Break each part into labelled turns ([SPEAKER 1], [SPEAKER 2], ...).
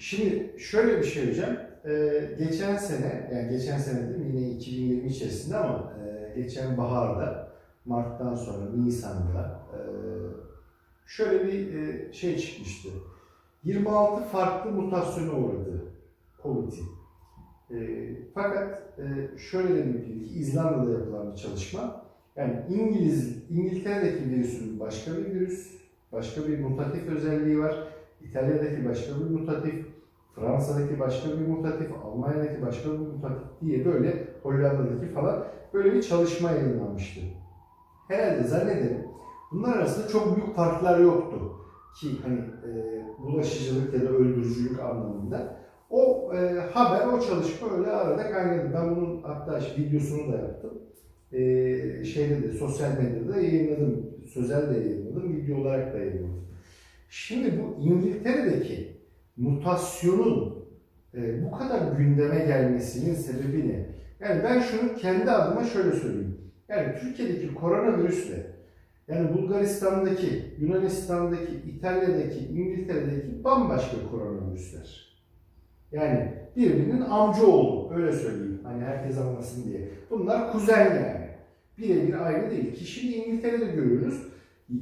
[SPEAKER 1] Şimdi şöyle bir şey hocam. Ee, geçen sene, yani geçen sene değil? Yine 2020 içerisinde ama e, geçen baharda, Mart'tan sonra Nisan'da e, şöyle bir e, şey çıkmıştı. 26 farklı mutasyona uğradı COVID'in. E, fakat e, şöyle de bir İzlanda'da yapılan bir çalışma. Yani İngiliz, İngiltere'deki virüsün başka bir virüs, başka bir mutatif özelliği var. İtalya'daki başka bir mutatif, Fransa'daki başka bir mutatif, Almanya'daki başka bir mutatif diye böyle Hollanda'daki falan böyle bir çalışma yayınlanmıştı. Herhalde zannederim bunlar arasında çok büyük farklar yoktu ki hani e, bulaşıcılık ya da öldürücülük anlamında. O e, haber, o çalışma öyle arada kaynadı. Ben bunun hatta videosunu da yaptım. E, şeyde de sosyal medyada da yayınladım. Sözel de yayınladım, video olarak da yayınladım. Şimdi bu İngiltere'deki mutasyonun e, bu kadar gündeme gelmesinin sebebi ne? Yani ben şunu kendi adıma şöyle söyleyeyim. Yani Türkiye'deki koronavirüsle yani Bulgaristan'daki, Yunanistan'daki, İtalya'daki, İngiltere'deki bambaşka koronavirüsler. Yani birbirinin amcaoğlu öyle söyleyeyim. Hani herkes anlasın diye. Bunlar kuzen yani. Birebir aynı değil. Ki şimdi İngiltere'de görüyoruz.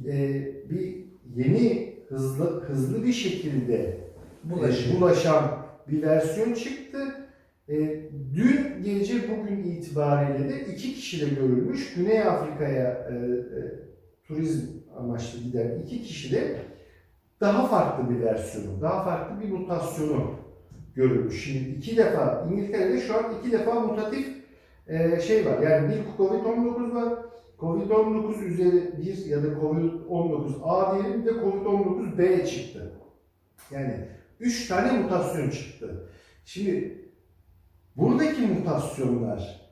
[SPEAKER 1] e, bir yeni hızlı hızlı bir şekilde
[SPEAKER 2] Bulaşıyor.
[SPEAKER 1] e, bulaşan bir versiyon çıktı. E, dün gece bugün itibariyle de iki kişi de görülmüş. Güney Afrika'ya e, e, turizm amaçlı giden iki kişi de daha farklı bir versiyonu, daha farklı bir mutasyonu görülmüş. Şimdi iki defa İngiltere'de şu an iki defa mutatif e, şey var. Yani bir Covid-19 var. Covid-19 üzeri bir ya da Covid-19 A diyelim bir de Covid-19 B çıktı. Yani üç tane mutasyon çıktı. Şimdi buradaki mutasyonlar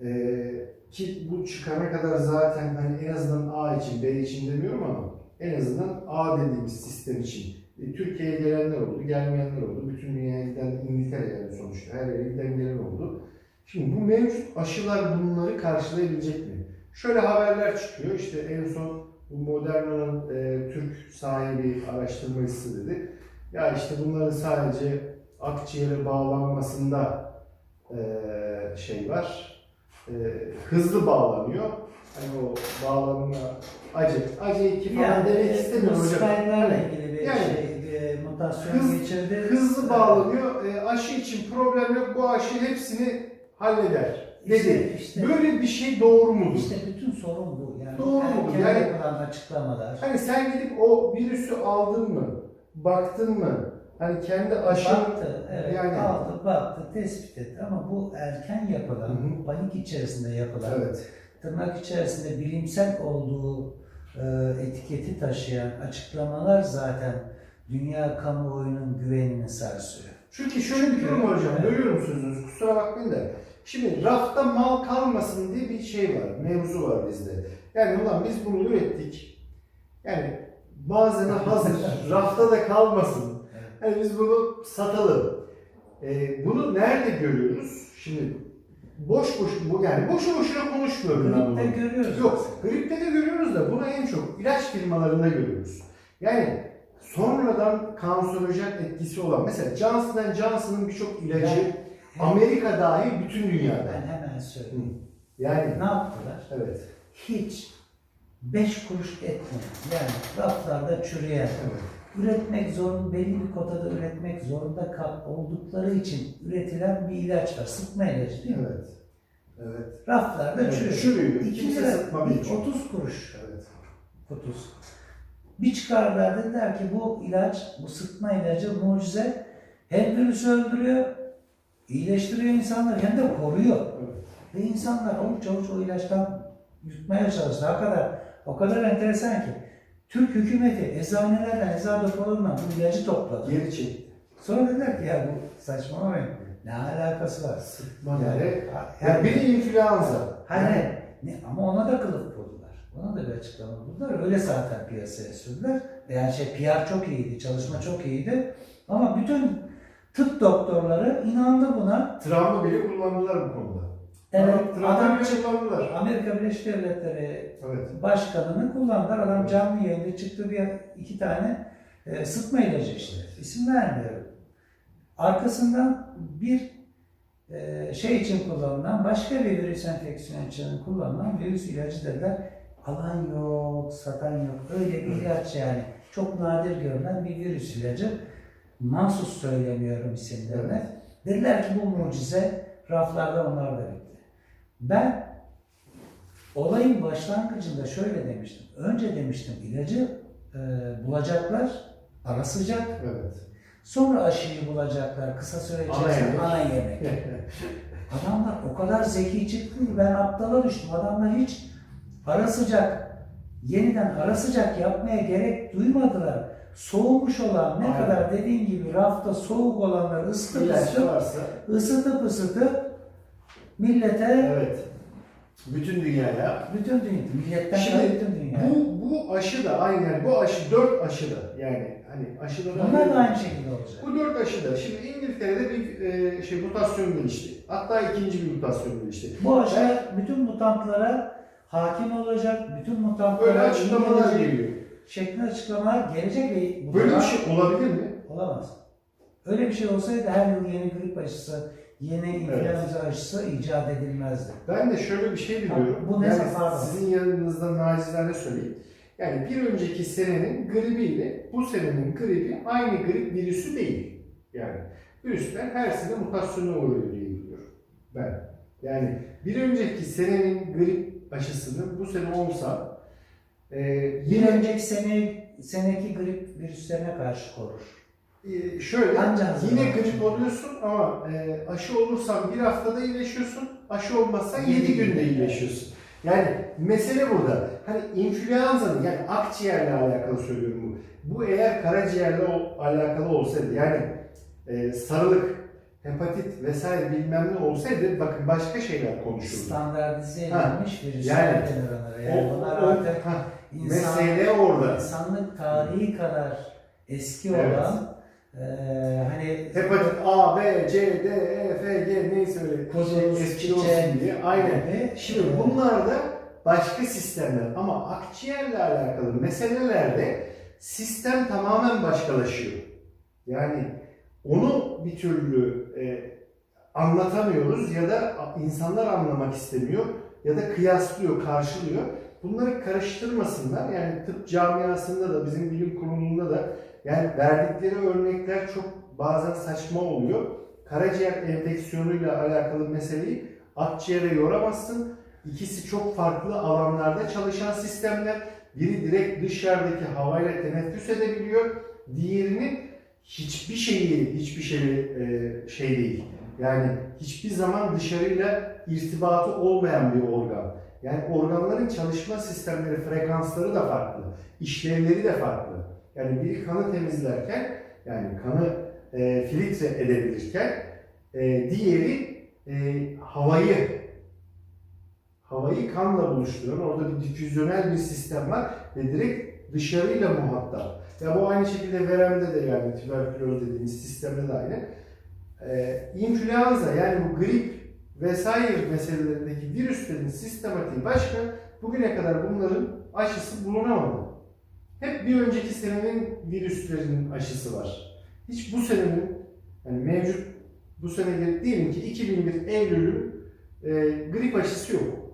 [SPEAKER 1] e, ki bu çıkana kadar zaten hani en azından A için, B için demiyorum ama en azından A dediğimiz sistem için e, Türkiye'ye gelenler oldu, gelmeyenler oldu. Bütün dünyaya giden İngiltere yani sonuçta her yere giden oldu. Şimdi bu mevcut aşılar bunları karşılayabilecek mi? Şöyle haberler çıkıyor. İşte en son bu Moderna'nın e, Türk sahibi araştırmacısı dedi. Ya işte bunların sadece akciğere bağlanmasında e, şey var. E, hızlı bağlanıyor. Hani o bağlanma acı, acı iki falan
[SPEAKER 2] Yani
[SPEAKER 1] demek
[SPEAKER 2] e,
[SPEAKER 1] istemiyorum hocam.
[SPEAKER 2] spike'larla ilgili bir
[SPEAKER 1] Yani,
[SPEAKER 2] şey, e, mutasyon
[SPEAKER 1] hız-
[SPEAKER 2] geçirdi.
[SPEAKER 1] Hızlı bağlanıyor. E, aşı için problem yok. Bu aşı hepsini halleder. Dedi.
[SPEAKER 2] İşte, işte,
[SPEAKER 1] Böyle bir şey doğru mudur?
[SPEAKER 2] işte bütün sorun bu. Yani
[SPEAKER 1] Doğru mu? Yani-
[SPEAKER 2] yapılan açıklamalar.
[SPEAKER 1] Hani sen gidip o virüsü aldın mı? Baktın mı? Hani kendi aşın
[SPEAKER 2] Baktı, evet,
[SPEAKER 1] yani-
[SPEAKER 2] aldı, baktı, tespit etti ama bu erken yapılan,
[SPEAKER 1] Hı hı.
[SPEAKER 2] panik içerisinde yapılan,
[SPEAKER 1] Evet.
[SPEAKER 2] tırnak içerisinde bilimsel olduğu e, etiketi taşıyan açıklamalar zaten dünya kamuoyunun güvenini sarsıyor.
[SPEAKER 1] Çünkü şöyle bir durum hocam.
[SPEAKER 2] Evet.
[SPEAKER 1] Bölüyorum sözünüzü. Kusura bakmayın da. Şimdi rafta mal kalmasın diye bir şey var. Mevzu var bizde. Yani ulan biz bunu ürettik. Yani malzeme hazır. rafta da kalmasın. Hani biz bunu satalım. Ee, bunu nerede görüyoruz? Şimdi boş boş bu yani boşu boşuna konuşmuyorum ben bunu.
[SPEAKER 2] Gripte görüyoruz.
[SPEAKER 1] Yok, gripte de görüyoruz da bunu en çok ilaç firmalarında görüyoruz. Yani sonradan kanserojen etkisi olan, mesela Johnson Johnson'ın birçok ilacı
[SPEAKER 2] Ben-
[SPEAKER 1] Amerika dahil bütün dünyada.
[SPEAKER 2] Ben hemen söyleyeyim.
[SPEAKER 1] Yani
[SPEAKER 2] Ne yaptılar?
[SPEAKER 1] evet,
[SPEAKER 2] Hiç beş kuruş etmedi. Yani raflarda çürüyen,
[SPEAKER 1] evet.
[SPEAKER 2] üretmek zorunda, belli bir kotada üretmek zorunda kal- oldukları için üretilen bir ilaç var. Sıkma ilacı değil mi?
[SPEAKER 1] Evet. Evet.
[SPEAKER 2] Raflarda
[SPEAKER 1] Evet,
[SPEAKER 2] çürüyor.
[SPEAKER 1] çürüyor.
[SPEAKER 2] 2
[SPEAKER 1] Kimse
[SPEAKER 2] lira,
[SPEAKER 1] sıkma
[SPEAKER 2] bir
[SPEAKER 1] bilmiyor.
[SPEAKER 2] 30 kuruş
[SPEAKER 1] Evet.
[SPEAKER 2] kutusu. Bir çıkardılar dediler ki bu ilaç, bu sıkma ilacı mucize hem virüsü öldürüyor, iyileştiriyor insanları hem de koruyor.
[SPEAKER 1] Evet.
[SPEAKER 2] Ve insanlar avuç avuç o ilaçtan yutmaya çalıştı. Kadar, o kadar enteresan ki. Türk hükümeti eczanelerden, eczacı depolarından bu ilacı topladı.
[SPEAKER 1] Geri çekti.
[SPEAKER 2] Sonra dediler ki ya bu saçmalamayın. Ne alakası var?
[SPEAKER 1] Sıkma
[SPEAKER 2] Yani,
[SPEAKER 1] yani.
[SPEAKER 2] yani,
[SPEAKER 1] Ya biri influenza.
[SPEAKER 2] hani, ne, ama ona da kılıf buldular. Ona da bir açıklama buldular. Öyle zaten piyasaya sürdüler. Yani şey PR çok iyiydi, çalışma çok iyiydi. Ama bütün tıp doktorları inandı buna.
[SPEAKER 1] Travma bile kullandılar bu konuda.
[SPEAKER 2] Evet, adam çıktı.
[SPEAKER 1] kullandılar.
[SPEAKER 2] Amerika Birleşik Devletleri
[SPEAKER 1] Evet.
[SPEAKER 2] başkanını kullandılar. Adam canlı yayında çıktı bir iki tane e, sıtma ilacı işte. İsim vermiyorum. Arkasından bir e, şey için kullanılan, başka bir virüs enfeksiyonu için kullanılan virüs ilacı dediler. Alan yok, satan yok. Öyle bir ilaç yani. Çok nadir görülen bir virüs ilacı. Mahsus söylemiyorum isimlerini.
[SPEAKER 1] Evet.
[SPEAKER 2] Dediler ki bu mucize raflarda onlar da bitti. Ben olayın başlangıcında şöyle demiştim. Önce demiştim ilacı e, bulacaklar, ara sıcak.
[SPEAKER 1] Evet.
[SPEAKER 2] Sonra aşıyı bulacaklar kısa süre
[SPEAKER 1] Ana
[SPEAKER 2] içerisinde
[SPEAKER 1] yemek.
[SPEAKER 2] ana yemek. Adamlar o kadar zeki çıktı ki ben aptala düştüm. Adamlar hiç ara sıcak, yeniden ara sıcak yapmaya gerek duymadılar. Soğumuş olan ne
[SPEAKER 1] Aynen.
[SPEAKER 2] kadar dediğin gibi rafta soğuk olanları ısıtıp ısıtıp,
[SPEAKER 1] varsa
[SPEAKER 2] ısıtıp ısıtıp millete,
[SPEAKER 1] evet. Bütün dünyaya
[SPEAKER 2] bütün dünya, milletten
[SPEAKER 1] Şimdi
[SPEAKER 2] bütün dünya.
[SPEAKER 1] bu bu aşı da aynı yani bu aşı dört aşı da yani hani aşıların
[SPEAKER 2] Bunlar da aynı şekilde olacak.
[SPEAKER 1] Bu dört aşı da şimdi İngiltere'de bir e, şey mutasyon gelişti. Hatta ikinci bir mutasyon gelişti.
[SPEAKER 2] Bu aşı bütün mutantlara hakim olacak, bütün
[SPEAKER 1] Böyle
[SPEAKER 2] mutantlara
[SPEAKER 1] açıklamalar
[SPEAKER 2] iyi gelecek
[SPEAKER 1] geliyor.
[SPEAKER 2] şeklinde açıklamalar gelecek ve bu
[SPEAKER 1] Böyle
[SPEAKER 2] da-
[SPEAKER 1] bir şey olabilir mi?
[SPEAKER 2] Olamaz. Öyle bir şey olsaydı her yıl yeni grip aşısı, yeni influenza aşısı icat edilmezdi.
[SPEAKER 1] Ben de şöyle bir şey biliyorum.
[SPEAKER 2] Bu ne
[SPEAKER 1] yani
[SPEAKER 2] zaman?
[SPEAKER 1] sizin yanınızda nacizane söyleyeyim. Yani bir önceki senenin gribiyle bu senenin gribi aynı grip virüsü değil. Yani virüsler her sene mutasyona uğruyor diye biliyorum ben. Yani bir önceki senenin grip aşısını bu sene olsa e,
[SPEAKER 2] Bir
[SPEAKER 1] yine
[SPEAKER 2] önceki sene, seneki grip virüslerine karşı korur.
[SPEAKER 1] E, şöyle
[SPEAKER 2] Anca
[SPEAKER 1] yine grip oluyorsun ama e, aşı olursan bir haftada iyileşiyorsun, aşı olmazsan
[SPEAKER 2] Yedi
[SPEAKER 1] 7 günde iyileşiyorsun. Yani mesele burada. Hani influenza'nın yani akciğerle alakalı söylüyorum bu. Bu eğer karaciğerle alakalı olsaydı yani e, sarılık, hepatit vesaire bilmem ne olsaydı bakın başka şeyler konuşurdu.
[SPEAKER 2] Standartize edilmiş virüsler
[SPEAKER 1] yani
[SPEAKER 2] denir onlara. Yani
[SPEAKER 1] O-
[SPEAKER 2] bunlar
[SPEAKER 1] o-
[SPEAKER 2] artık
[SPEAKER 1] ha,
[SPEAKER 2] insan,
[SPEAKER 1] mesele orada.
[SPEAKER 2] insanlık tarihi kadar eski
[SPEAKER 1] Evet.
[SPEAKER 2] olan eee hani
[SPEAKER 1] Hepatit A, B, C, D, E, F, G neyse öyle
[SPEAKER 2] Kuduz,
[SPEAKER 1] şey, eski olsun diye. Aynen.
[SPEAKER 2] gibi,
[SPEAKER 1] Şimdi bunlar da başka sistemler ama akciğerle alakalı meselelerde sistem tamamen başkalaşıyor. Yani onu bir türlü e, anlatamıyoruz ya da insanlar anlamak istemiyor ya da kıyaslıyor, karşılıyor. Bunları karıştırmasınlar. Yani tıp camiasında da bizim bilim kurulunda da yani verdikleri örnekler çok bazen saçma oluyor. Karaciğer enfeksiyonuyla alakalı meseleyi akciğere yoramazsın. İkisi çok farklı alanlarda çalışan sistemler. Biri direkt dışarıdaki havayla teneffüs edebiliyor. Diğerinin hiçbir şeyi, hiçbir şeyi e, şey değil. Yani hiçbir zaman dışarıyla irtibatı olmayan bir organ. Yani organların çalışma sistemleri, frekansları da farklı. işlevleri de farklı. Yani biri kanı temizlerken, yani kanı e, filtre edebilirken, e, diğeri e, havayı havayı kanla buluşturan orada bir difüzyonel bir sistem var ve direkt dışarıyla muhatap. Ya bu aynı şekilde veremde de yani tüberküloz dediğimiz sistemde de aynı. Ee, influenza yani bu grip vesaire meselelerindeki virüslerin sistematiği başka. Bugüne kadar bunların aşısı bulunamadı. Hep bir önceki senenin virüslerinin aşısı var. Hiç bu senenin yani mevcut bu sene diyelim ki 2001 Eylül'ün e, grip aşısı yok.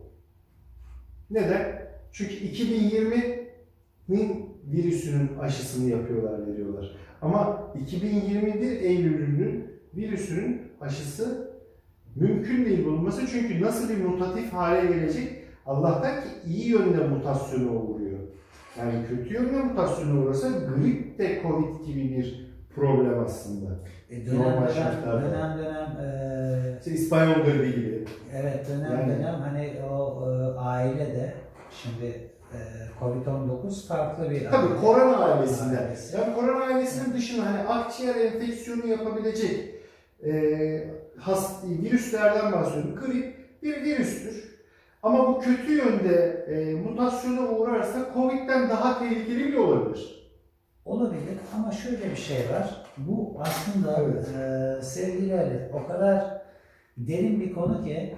[SPEAKER 1] Neden? Çünkü 2020'nin virüsünün aşısını yapıyorlar, veriyorlar. Ama 2021 Eylül'ünün virüsünün aşısı mümkün değil bulunması. Çünkü nasıl bir mutatif hale gelecek? Allah'tan ki iyi yönde mutasyona uğruyor. Yani kötü yönde mutasyona uğrasa grip de Covid gibi bir problem aslında.
[SPEAKER 2] e, dönem
[SPEAKER 1] normal
[SPEAKER 2] dönem,
[SPEAKER 1] şartlarda.
[SPEAKER 2] dönem dönem eee,
[SPEAKER 1] İşte İspanyol gribi gibi.
[SPEAKER 2] Evet dönem
[SPEAKER 1] Yani-
[SPEAKER 2] dönem hani o e, aile de şimdi e, Covid-19 farklı bir
[SPEAKER 1] Tabii
[SPEAKER 2] aile.
[SPEAKER 1] korona ailesinden.
[SPEAKER 2] Ailesi.
[SPEAKER 1] Yani korona ailesinin dışında hani akciğer enfeksiyonu yapabilecek e, has, virüslerden bahsediyorum. Grip bir virüstür. Ama bu kötü yönde e, mutasyona uğrarsa Covid'den daha tehlikeli bile olabilir.
[SPEAKER 2] Olabilir ama şöyle bir şey var. Bu aslında
[SPEAKER 1] Evet.
[SPEAKER 2] e, sevgili Ali o kadar derin bir konu ki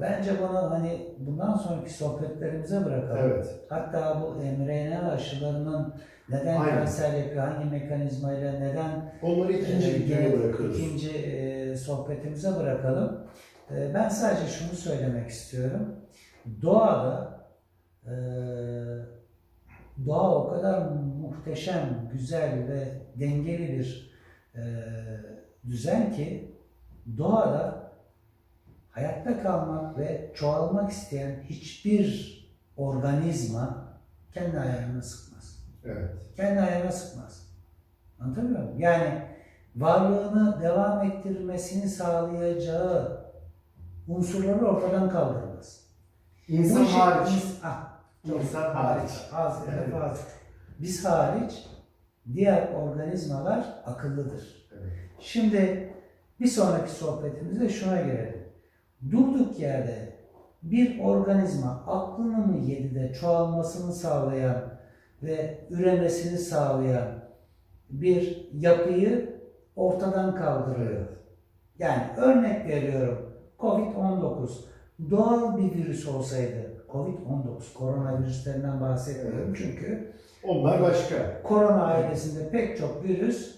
[SPEAKER 2] bence bunu hani bundan sonraki sohbetlerimize bırakalım.
[SPEAKER 1] Evet.
[SPEAKER 2] Hatta bu mRNA aşılarının neden
[SPEAKER 1] Aynen.
[SPEAKER 2] kanser yapıyor, hangi mekanizmayla, neden
[SPEAKER 1] Onları ikinci
[SPEAKER 2] e,
[SPEAKER 1] videoya
[SPEAKER 2] gen-
[SPEAKER 1] bırakıyoruz.
[SPEAKER 2] ikinci sohbetimize bırakalım. Ee, Ben sadece şunu söylemek istiyorum. Doğada e, doğa o kadar muhteşem, güzel ve dengeli bir e, düzen ki doğada hayatta kalmak ve çoğalmak isteyen hiçbir organizma kendi ayağını sıkmaz.
[SPEAKER 1] Evet.
[SPEAKER 2] Kendi ayağına sıkmaz. Anlatabiliyor muyum? Yani varlığını devam ettirmesini sağlayacağı unsurları ortadan kaldırmaz.
[SPEAKER 1] İnsan
[SPEAKER 2] işi-
[SPEAKER 1] hariç.
[SPEAKER 2] ins- ah, çok
[SPEAKER 1] İnsan hariç.
[SPEAKER 2] Az
[SPEAKER 1] Evet.
[SPEAKER 2] fazla. Biz hariç diğer organizmalar akıllıdır.
[SPEAKER 1] Evet.
[SPEAKER 2] Şimdi bir sonraki sohbetimizde şuna gelelim. Durduk yerde bir organizma aklını mı yedi de çoğalmasını sağlayan ve üremesini sağlayan bir yapıyı ortadan kaldırıyor. Yani örnek veriyorum Covid-19 doğal bir virüs olsaydı Covid-19 koronavirüslerinden bahsetmiyorum çünkü
[SPEAKER 1] Onlar başka.
[SPEAKER 2] korona ailesinde pek çok virüs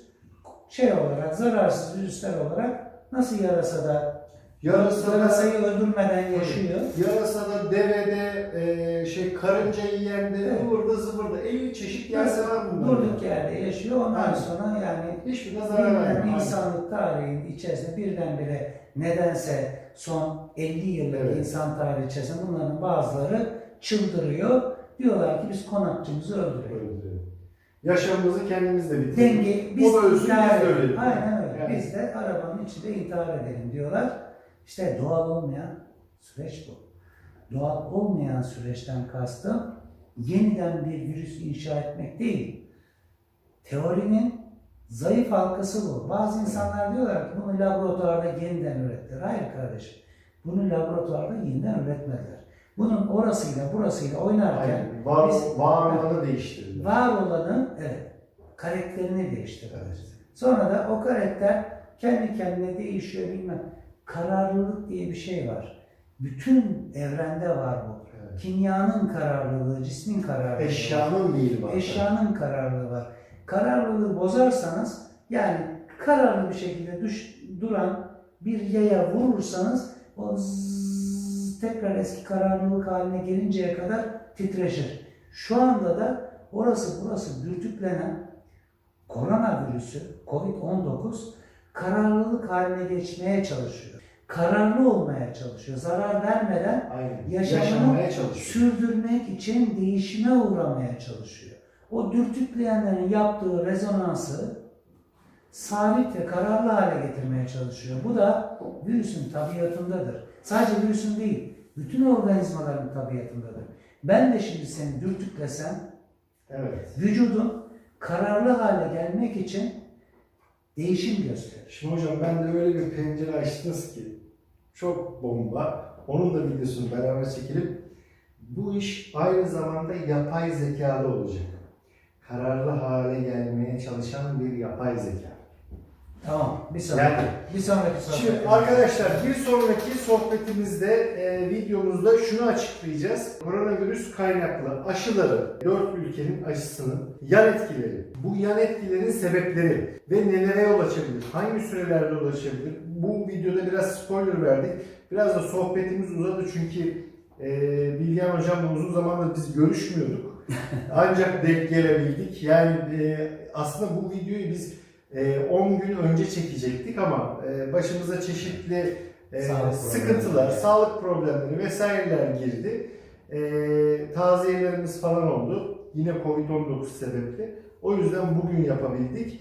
[SPEAKER 2] şey olarak zararsız virüsler olarak nasıl yarasada
[SPEAKER 1] Yarasada,
[SPEAKER 2] yarasayı öldürmeden yaşıyor.
[SPEAKER 1] yarasada, devede, e, şey karınca yiyende,
[SPEAKER 2] Evet.
[SPEAKER 1] ıvırda zıvırda 50 çeşit yasa var bunlar.
[SPEAKER 2] Durduk yerde yaşıyor. Ondan
[SPEAKER 1] Aynen.
[SPEAKER 2] sonra yani
[SPEAKER 1] Hiçbirine zarar
[SPEAKER 2] birden
[SPEAKER 1] vermiyor.
[SPEAKER 2] insanlık tarihinin içerisinde birdenbire nedense son 50 yıllık
[SPEAKER 1] Evet.
[SPEAKER 2] insan tarihi içerisinde bunların bazıları çıldırıyor. Diyorlar ki biz konakçımızı öldürelim.
[SPEAKER 1] Öldürüyor. Yaşamımızı kendimiz de bitirelim.
[SPEAKER 2] Denge biz
[SPEAKER 1] O da ölsün,
[SPEAKER 2] intihar
[SPEAKER 1] biz de
[SPEAKER 2] edelim.
[SPEAKER 1] ölelim.
[SPEAKER 2] Aynen öyle.
[SPEAKER 1] Yani.
[SPEAKER 2] Biz de arabanın içinde intihar edelim diyorlar. İşte doğal olmayan süreç bu. Doğal olmayan süreçten kastım yeniden bir virüs inşa etmek değil. Teorinin zayıf halkası bu. Bazı insanlar diyorlar ki bunu laboratuvarda yeniden ürettiler. Hayır kardeşim. Bunu laboratuvarda yeniden üretmediler. Bunun orasıyla burasıyla oynarken
[SPEAKER 1] Aynen. Var,
[SPEAKER 2] biz-
[SPEAKER 1] var olanı değiştirdi.
[SPEAKER 2] var olanın evet, karakterini değiştirdiler.
[SPEAKER 1] Evet.
[SPEAKER 2] Sonra da o karakter kendi kendine değişiyor bilmem. Kararlılık diye bir şey var. Bütün evrende var bu.
[SPEAKER 1] Evet.
[SPEAKER 2] Kimyanın kararlılığı, cismin kararlılığı.
[SPEAKER 1] Eşyanın değil var.
[SPEAKER 2] Eşyanın kararlılığı var. Kararlılığı bozarsanız yani kararlı bir şekilde düş, duran bir yaya vurursanız o zzz tekrar eski kararlılık haline gelinceye kadar titreşir. Şu anda da orası burası dürtüklenen koronavirüsü COVID-19 kararlılık haline geçmeye çalışıyor. Kararlı olmaya çalışıyor. Zarar vermeden
[SPEAKER 1] Aynen.
[SPEAKER 2] yaşamını sürdürmek için değişime uğramaya çalışıyor. O dürtükleyenlerin yaptığı rezonansı sabit ve kararlı hale getirmeye çalışıyor. Bu da virüsün tabiatındadır. Sadece virüsün değil, bütün organizmaların tabiatındadır. Ben de şimdi seni dürtüklesem,
[SPEAKER 1] Evet.
[SPEAKER 2] vücudun kararlı hale gelmek için değişim gösterir.
[SPEAKER 1] Şimdi hocam ben de öyle bir pencere açtınız ki çok bomba. Onun da videosunu beraber çekelim. Bu iş aynı zamanda yapay zekada olacak. Kararlı hale gelmeye çalışan bir yapay zeka.
[SPEAKER 2] Tamam, bir sonraki,
[SPEAKER 1] Yani
[SPEAKER 2] bir sonraki sohbet.
[SPEAKER 1] Şimdi arkadaşlar bir sonraki sohbetimizde, e, videomuzda şunu açıklayacağız. Koronavirüs kaynaklı aşıları, dört ülkenin aşısının yan etkileri, bu yan etkilerin sebepleri ve nelere yol açabilir, hangi sürelerde yol açabilir? Bu videoda biraz spoiler verdik. Biraz da sohbetimiz uzadı çünkü e, Bilgehan Hocam'la uzun zamandır biz görüşmüyorduk. Ancak denk gelebildik. Yani e, aslında bu videoyu biz e, 10 gün önce çekecektik ama e, başımıza çeşitli e,
[SPEAKER 2] Sağlık
[SPEAKER 1] sıkıntılar,
[SPEAKER 2] problemleri.
[SPEAKER 1] sağlık problemleri vesaireler girdi. E, taziyelerimiz falan oldu. Yine Covid-19 sebepli. O yüzden bugün yapabildik.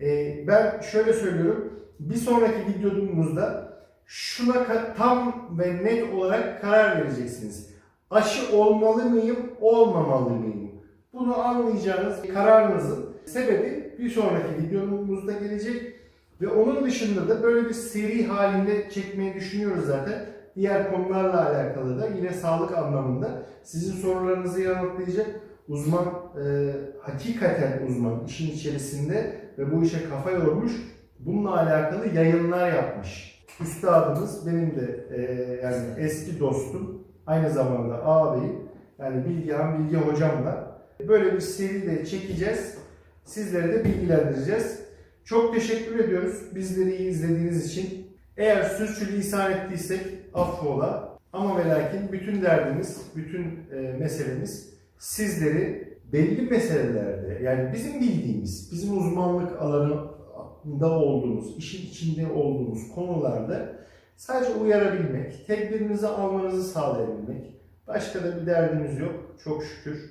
[SPEAKER 1] E, ben şöyle söylüyorum. Bir sonraki videomuzda şuna tam ve net olarak karar vereceksiniz. Aşı olmalı mıyım, olmamalı mıyım? Bunu anlayacağınız kararınızın sebebi bir sonraki videomuzda gelecek. Ve onun dışında da böyle bir seri halinde çekmeyi düşünüyoruz zaten. Diğer konularla alakalı da yine sağlık anlamında sizin sorularınızı yanıtlayacak uzman, e, hakikaten uzman işin içerisinde ve bu işe kafa yormuş, bununla alakalı yayınlar yapmış. Üstadımız benim de e, yani eski dostum, aynı zamanda ağabeyim, yani Bilgehan Bilge hocamla böyle bir seri de çekeceğiz. Sizleri de bilgilendireceğiz. Çok teşekkür ediyoruz bizleri iyi izlediğiniz için. Eğer sürçülisan ettiysek affola. Ama ve lakin bütün derdimiz, bütün e, meselemiz sizleri belli meselelerde yani bizim bildiğimiz, bizim uzmanlık alanında olduğumuz, işin içinde olduğumuz konularda sadece uyarabilmek, tedbirinizi almanızı sağlayabilmek. Başka da bir derdimiz yok çok şükür.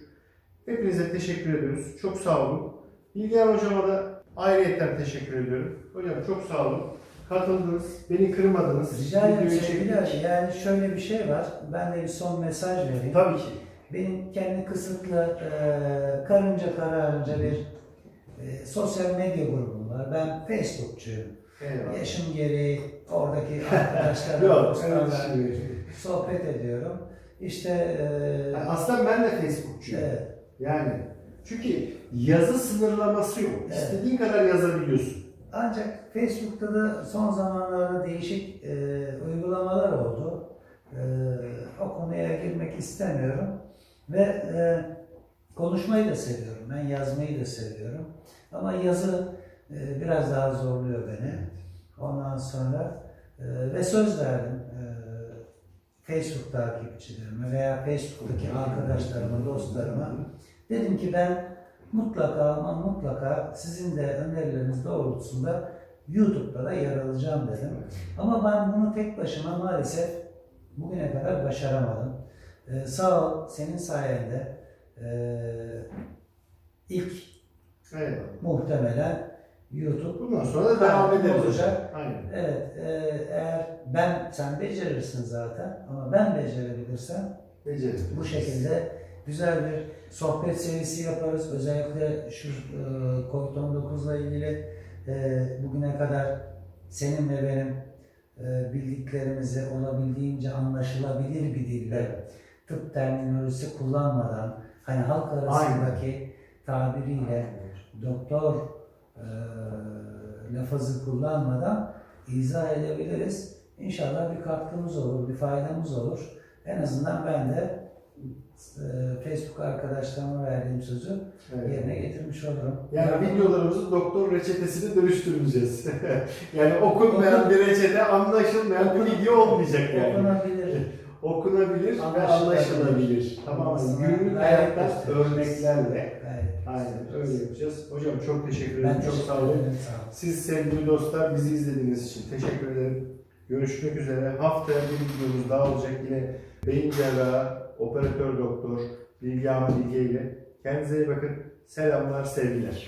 [SPEAKER 1] Hepinize teşekkür ediyoruz. Çok sağ olun. Bilgehan Hocama da ayrıyetten teşekkür ediyorum. Hocam çok sağ olun. Katıldınız, beni kırmadınız.
[SPEAKER 2] Rica ederim sevgili. Yani şöyle bir şey var. Ben de bir son mesaj vereyim.
[SPEAKER 1] Tabii ki.
[SPEAKER 2] Benim kendi kısıtlı e, karınca kararınca bir e, sosyal medya grubum var. Ben Facebookçuyum.
[SPEAKER 1] Eyvallah.
[SPEAKER 2] Yaşım gereği oradaki arkadaşlarla,
[SPEAKER 1] Yok, öyle
[SPEAKER 2] dostlarla
[SPEAKER 1] bir şey
[SPEAKER 2] sohbet ediyorum. İşte e,
[SPEAKER 1] Yani Aslında ben de Facebookçuyum.
[SPEAKER 2] evet,
[SPEAKER 1] Yani çünkü yazı sınırlaması yok.
[SPEAKER 2] Evet.
[SPEAKER 1] İstediğin kadar yazabiliyorsun.
[SPEAKER 2] Ancak Facebook'ta da son zamanlarda değişik e, uygulamalar oldu. E, o konuya girmek istemiyorum. Ve e, konuşmayı da seviyorum. Ben yazmayı da seviyorum. Ama yazı e, biraz daha zorluyor beni. Ondan sonra e, ve söz verdim e, Facebook takipçilerime veya Facebook'taki arkadaşlarıma, dostlarıma. Dedim ki ben mutlaka ama mutlaka sizin de önerileriniz doğrultusunda YouTube'da da yer alacağım dedim. Ama ben bunu tek başıma maalesef bugüne kadar başaramadım. Ee, sağ ol senin sayende ee, ilk
[SPEAKER 1] Eyvallah.
[SPEAKER 2] muhtemelen YouTube
[SPEAKER 1] Bundan sonra da devam
[SPEAKER 2] Aynen,
[SPEAKER 1] ederiz.
[SPEAKER 2] olacak.
[SPEAKER 1] Aynen.
[SPEAKER 2] Evet, e, eğer ben, sen becerirsin zaten ama ben becerebilirsem
[SPEAKER 1] Beceririz.
[SPEAKER 2] bu şekilde güzel bir sohbet serisi yaparız. Özellikle şu e, COVID-19 ile ilgili e, bugüne kadar senin ve benim e, bildiklerimizi olabildiğince anlaşılabilir bir dille tıp terminolojisi kullanmadan hani halk arasındaki tabiriyle doktor e, lafızı kullanmadan izah edebiliriz. İnşallah bir katkımız olur, bir faydamız olur. En azından ben de e, Facebook arkadaşlarıma verdiğim sözü
[SPEAKER 1] Evet.
[SPEAKER 2] yerine getirmiş olurum.
[SPEAKER 1] Yani videolarımızı doktor reçetesine dönüştüreceğiz. yani okunmayan bir reçete, anlaşılmayan bir video olmayacak yani.
[SPEAKER 2] Okunabilir.
[SPEAKER 1] Okunabilir ve
[SPEAKER 2] Anlaşılabilir.
[SPEAKER 1] anlaşılabilir. Tamam mı? Günlük hayattan örneklerle. Aynen öyle yapacağız. Hocam çok teşekkür
[SPEAKER 2] Ben
[SPEAKER 1] ederim. Çok
[SPEAKER 2] teşekkür sağ olun.
[SPEAKER 1] Siz sevgili dostlar bizi izlediğiniz için teşekkür ederim. Görüşmek üzere. Haftaya bir videomuz daha olacak yine beyin cerrahı, operatör doktor Bilgehan Bilge ile. Kendinize iyi bakın. Selamlar, sevgiler.